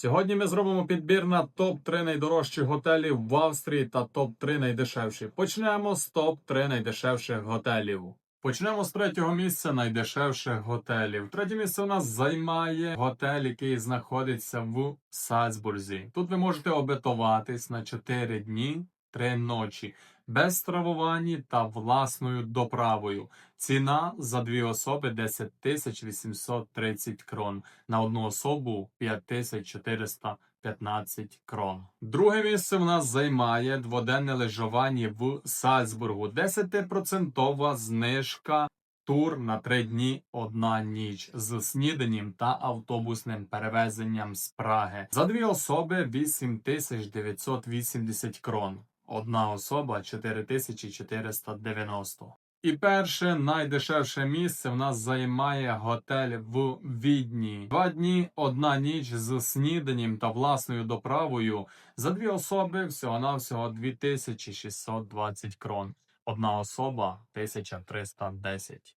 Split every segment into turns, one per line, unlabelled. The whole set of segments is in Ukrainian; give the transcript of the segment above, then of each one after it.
Сьогодні ми зробимо підбір на топ-3 найдорожчих готелів в Австрії та топ-3 найдешевші. Почнемо з топ-3 найдешевших готелів. Почнемо з третього місця найдешевших готелів. Третє місце у нас займає готель, який знаходиться в Сальцбурзі. Тут ви можете обетуватись на 4 дні, 3 ночі, без стравування та власною доправою. Ціна за дві особи 10 тисяч 830 крон. На одну особу 5415 крон. Друге місце в нас займає дводенне лежування в Сальцбургу. 10% знижка. Тур на три дні одна ніч з сніданням та автобусним перевезенням з Праги. За дві особи 8980 крон. Одна особа 4490. І перше найдешевше місце в нас займає готель в Відні. Два дні, одна ніч з сніданням та власною доправою. За дві особи всього-навсього 2620 крон. Одна особа 1310.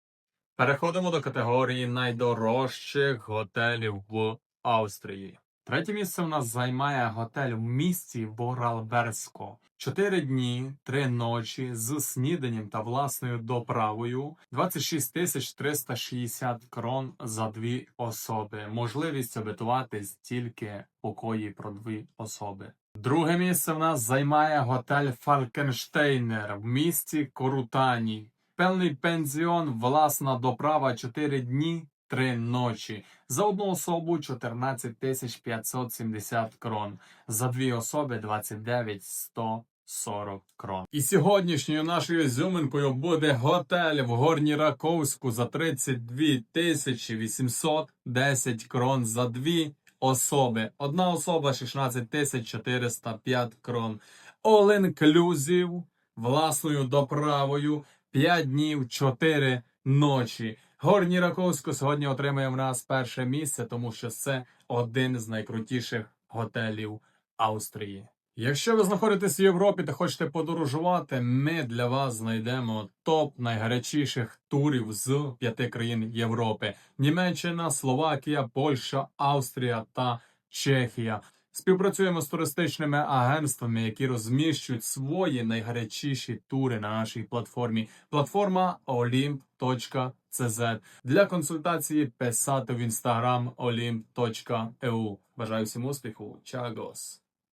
Переходимо до категорії найдорожчих готелів в Австрії. Третє місце в нас займає готель в місті Vorarlbersko. Чотири дні, три ночі з сніданням та власною доправою. 26 тисяч 360 крон за дві особи. Можливість обетуватись тільки покої про дві особи. Друге місце в нас займає готель Фалькенштейнер в місті Корутані. Певний пенсіон, власна доправа 4 дні, 3 ночі. За одну особу 14 тисяч 570 крон. За дві особи 29 140 крон. І сьогоднішньою нашою зюминкою буде готель в Горній Раковську за 32 тисячі 810 крон за дві особи. Одна особа 16 тисяч 405 крон. All inclusive, власною доправою, 5 днів, 4 ночі. Горній Раковську сьогодні отримує в нас перше місце, тому що це один з найкрутіших готелів Австрії. Якщо ви знаходитесь в Європі та хочете подорожувати, ми для вас знайдемо топ найгарячіших турів з п'яти країн Європи: Німеччина, Словакія, Польща, Австрія та Чехія. Співпрацюємо з туристичними агентствами, які розміщують свої найгарячіші тури на нашій платформі. Платформа olymp.cz. Для консультації писати в інстаграм olymp.eu. Бажаю всім успіху. Чагос!